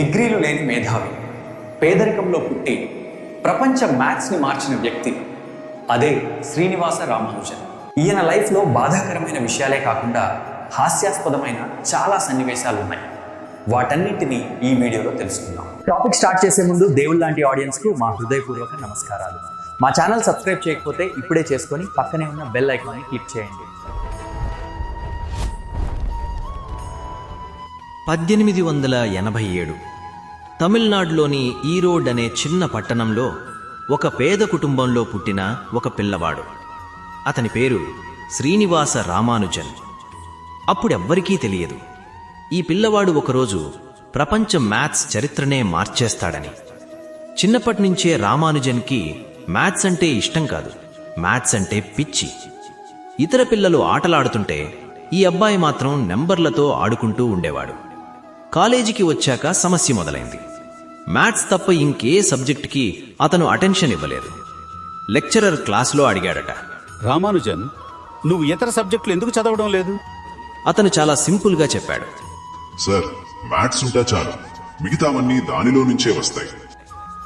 డిగ్రీలు లేని మేధావి. పేదరికంలో పుట్టి ప్రపంచ మ్యాథ్స్ని మార్చిన వ్యక్తి. అదే శ్రీనివాస రామానుజన్ ఈయన లైఫ్లో బాధాకరమైన విషయాలే కాకుండా హాస్యాస్పదమైన చాలా సన్నివేశాలు ఉన్నాయి వాటన్నింటినీ ఈ వీడియోలో తెలుసుకుందాం. టాపిక్ స్టార్ట్ చేసే ముందు దేవుళ్ళ లాంటి ఆడియన్స్కు మా హృదయపూర్వక నమస్కారాలు. మా ఛానల్ సబ్స్క్రైబ్ చేయకపోతే ఇప్పుడే చేసుకొని పక్కనే ఉన్న బెల్ ఐకాన్ని క్లిక్ చేయండి. పద్దెనిమిది వందల ఎనభై ఏడు. తమిళనాడులోని ఈరోడ్ అనే చిన్న పట్టణంలో ఒక పేద కుటుంబంలో పుట్టిన ఒక పిల్లవాడు. అతని పేరు శ్రీనివాస రామానుజన్. అప్పుడెవ్వరికీ తెలియదు. ఈ పిల్లవాడు ఒకరోజు ప్రపంచ మ్యాథ్స్ చరిత్రనే మార్చేస్తాడని. చిన్నప్పటినుంచే రామానుజన్కి మ్యాథ్స్ అంటే ఇష్టం కాదు. మ్యాథ్స్ అంటే పిచ్చి. ఇతర పిల్లలు ఆటలాడుతుంటే ఈ అబ్బాయి మాత్రం నెంబర్లతో ఆడుకుంటూ ఉండేవాడు. కాలేజీకి వచ్చాక సమస్య మొదలైంది. మ్యాథ్స్ తప్ప ఇంకే సబ్జెక్టుకి అతను అటెన్షన్ ఇవ్వలేదు. లెక్చరర్ క్లాస్లో అడిగాడట. రామానుజన్ నువ్వు ఇతర సబ్జెక్టులు ఎందుకు చదవడం లేదు? అతను చాలా సింపుల్గా చెప్పాడు. సార్ మ్యాథ్స్ ఉంటే చాలు. మిగతావన్నీ దానిలో నుంచే వస్తాయి.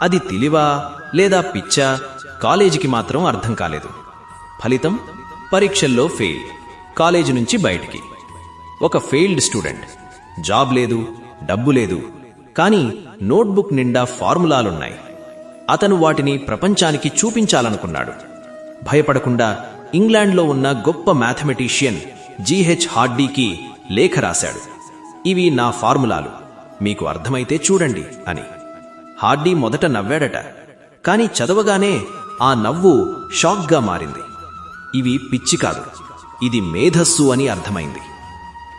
అది తెలివా లేదా పిచ్చా కాలేజీకి మాత్రం అర్థం కాలేదు. ఫలితం పరీక్షల్లో ఫెయిల్. కాలేజీ నుంచి బయటికి. ఒక ఫెయిల్డ్ స్టూడెంట్. జాబ్ లేదు డబ్బు లేదు కానీ నోట్బుక్ నిండా ఫార్ములాలున్నాయి. అతను వాటిని ప్రపంచానికి చూపించాలనుకున్నాడు. భయపడకుండా ఇంగ్లాండ్లో ఉన్న గొప్ప మ్యాథమెటీషియన్ జీహెచ్ హార్డీకి లేఖ రాశాడు. ఇవి నా ఫార్ములాలు. మీకు అర్థమైతే చూడండి అని. హార్డీ మొదట నవ్వాడట. కాని చదవగానే ఆ నవ్వు షాక్గా మారింది. ఇవి పిచ్చి కాదు. ఇది మేధస్సు అని అర్థమైంది.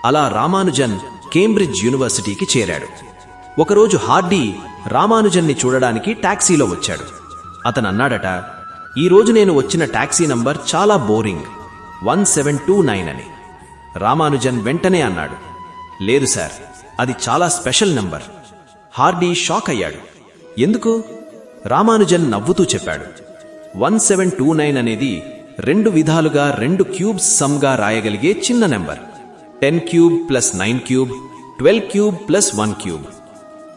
అలా రామానుజన్ కేంబ్రిడ్జ్ యూనివర్సిటీకి చేరాడు. ఒకరోజు హార్డీ రామానుజన్ని చూడడానికి టాక్సీలో వచ్చాడు. అతను అన్నాడట నేను వచ్చిన టాక్సీ నంబర్ చాలా boring one seven two nine అని. రామానుజన్ వెంటనే అన్నాడు లేదు సార్ అది చాలా స్పెషల్ నంబర్. హార్డీ షాక్ అయ్యాడు. ఎందుకు? రామానుజన్ నవ్వుతూ చెప్పాడు వన్ సెవెన్ టూ నైన్ అనేది రెండు విధాలుగా రెండు క్యూబ్స్ సమ్గా రాయగలిగే చిన్న number. Ten cube plus nine cube twelve cube plus one cube.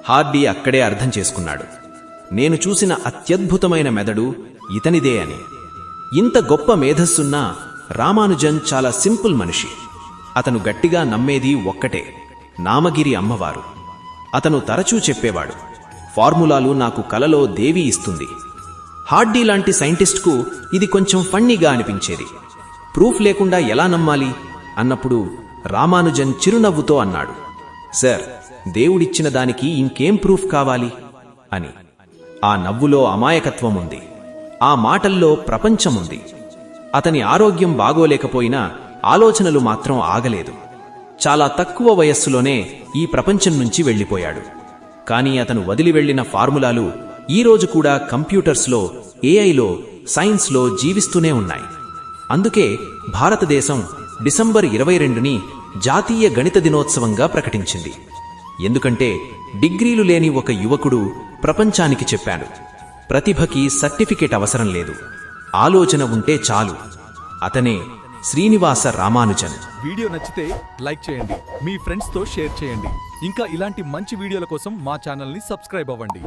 Hardy అక్కడే అర్థం చేసుకున్నాడు. నేను చూసిన అత్యద్భుతమైన మెదడు ఇతనిదే అని. ఇంత గొప్ప మేధస్సున్న రామానుజన్ చాలా సింపుల్ మనిషి. అతను గట్టిగా నమ్మేది ఒక్కటే నామగిరి అమ్మవారు. అతను తరచూ చెప్పేవాడు ఫార్ములాలు నాకు కలలో దేవి ఇస్తుంది. హార్డీ లాంటి సైంటిస్ట్కు ఇది కొంచెం ఫన్నీగా అనిపించేది. ప్రూఫ్ లేకుండా ఎలా నమ్మాలి? అన్నప్పుడు రామానుజన్ చిరునవ్వుతో అన్నాడు. సార్ దేవుడిచ్చిన దానికి ఇంకేం ప్రూఫ్ కావాలి? అని. ఆ నవ్వులో అమాయకత్వం ఉంది. ఆ మాటల్లో ప్రపంచముంది అతని ఆరోగ్యం బాగోలేకపోయినా ఆలోచనలు మాత్రం ఆగలేదు. చాలా తక్కువ వయస్సులోనే ఈ ప్రపంచం నుంచి వెళ్ళిపోయాడు. కానీ అతను వదిలి వెళ్ళిన ఫార్ములాలు ఈ రోజు కూడా కంప్యూటర్స్లో ఏఐలో సైన్స్లో జీవిస్తూనే ఉన్నాయి. అందుకే భారతదేశం డిసెంబర్ ఇరవై రెండుని జాతీయ గణిత దినోత్సవంగా ప్రకటించింది. ఎందుకంటే డిగ్రీలు లేని ఒక యువకుడు ప్రపంచానికి చెప్పాడు ప్రతిభకి సర్టిఫికేట్ అవసరం లేదు. ఆలోచన ఉంటే చాలు. అతనే శ్రీనివాస రామానుజన్. వీడియో నచ్చితే లైక్ చేయండి మీ ఫ్రెండ్స్తో షేర్ చేయండి. ఇంకా ఇలాంటి మంచి వీడియోల కోసం మా ఛానల్ని సబ్స్క్రైబ్ అవ్వండి.